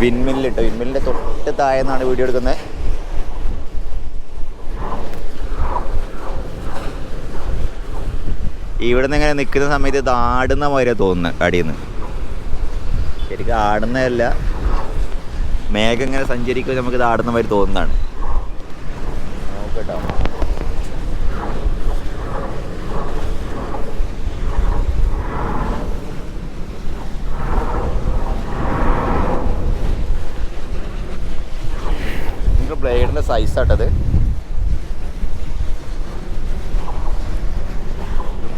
Windmill കേട്ടോ വിൻമില്ലിന്റെ തൊട്ട് താഴെ നിന്നാണ് വീഡിയോ എടുക്കുന്നത്. ഇവിടെ നിന്ന് ഇങ്ങനെ നിൽക്കുന്ന സമയത്ത് ഇത് ആടുന്ന മാതിരി തോന്നുന്നു അടിയിൽ നിന്ന് ശരിക്കും ആടുന്നതല്ല. മേഘം ഇങ്ങനെ സഞ്ചരിക്കുമ്പോൾ നമുക്ക് ഇത് ആടുന്ന മാതിരി തോന്നുന്നതാണ്. നോക്കട്ടോ ബ്ലേഡിന്റെ സൈസ് ആട്ടത്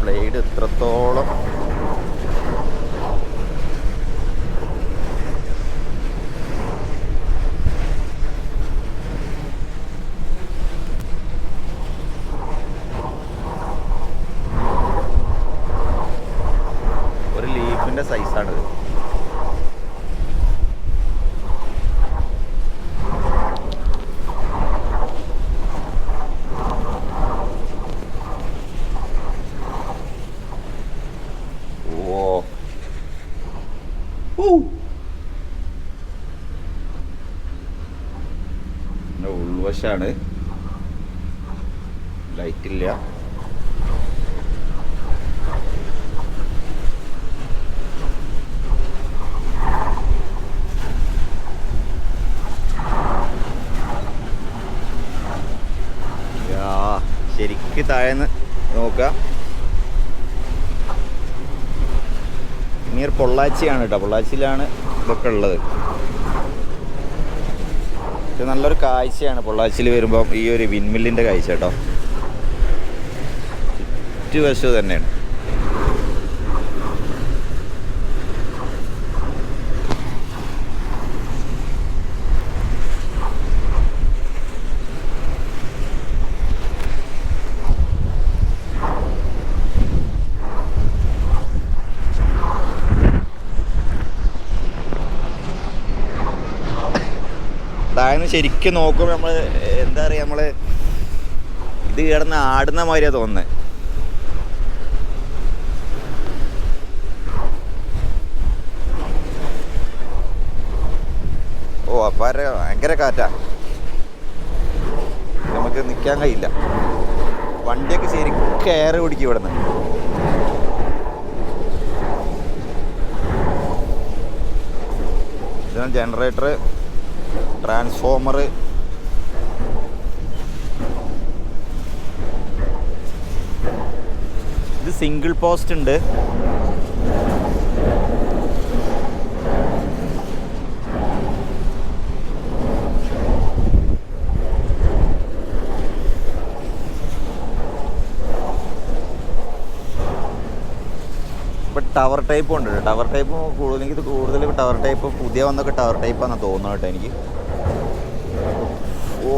ബ്ലേഡ് ഇത്രത്തോളം. ഒരു ലീഫിന്റെ സൈസാണിത് ഉൾവശാണ്. ലൈറ്റ് ഇല്ല. യാ, ശരിക്ക് താഴെന്ന് നോക്കാം. നിയർ പൊള്ളാച്ചിയാണ് കേട്ടോ പൊള്ളാച്ചിയിലാണ് ഇതൊക്കെ ഉള്ളത്. ഇത് നല്ലൊരു കാഴ്ചയാണ് പൊള്ളാച്ചിയിൽ വരുമ്പം ഈ ഒരു വിൻമില്ലിന്റെ കാഴ്ച കേട്ടോ ചുറ്റുവശവും തന്നെയാണ് താഴ്ന്ന് ശരിക്കും നോക്കുമ്പോൾ നമ്മൾ എന്താ പറയുക നമ്മൾ ഇത് കിടന്ന് ആടുന്ന മാതിരിയാണ് തോന്നുന്നത് ഓ അപ്പാര ഭയങ്കര കാറ്റാ. നമുക്ക് നിൽക്കാൻ കഴിയില്ല. വണ്ടിയൊക്കെ ശരിക്കും കയറ് പിടിക്കും ഇവിടെ നിന്ന് ജനറേറ്റർ ട്രാൻസ്ഫോമർ ഇത് സിംഗിൾ പോസ്റ്റ് ഉണ്ട്. ടവർ ടൈപ്പ് ഉണ്ട്. ടവർ ടൈപ്പ് കൂടുതൽ എനിക്ക് കൂടുതൽ ടവർ ടൈപ്പ് പുതിയ വന്നൊക്കെ ടവർ ടൈപ്പാണെന്ന് തോന്നുന്നു കേട്ടോ എനിക്ക്. ഓ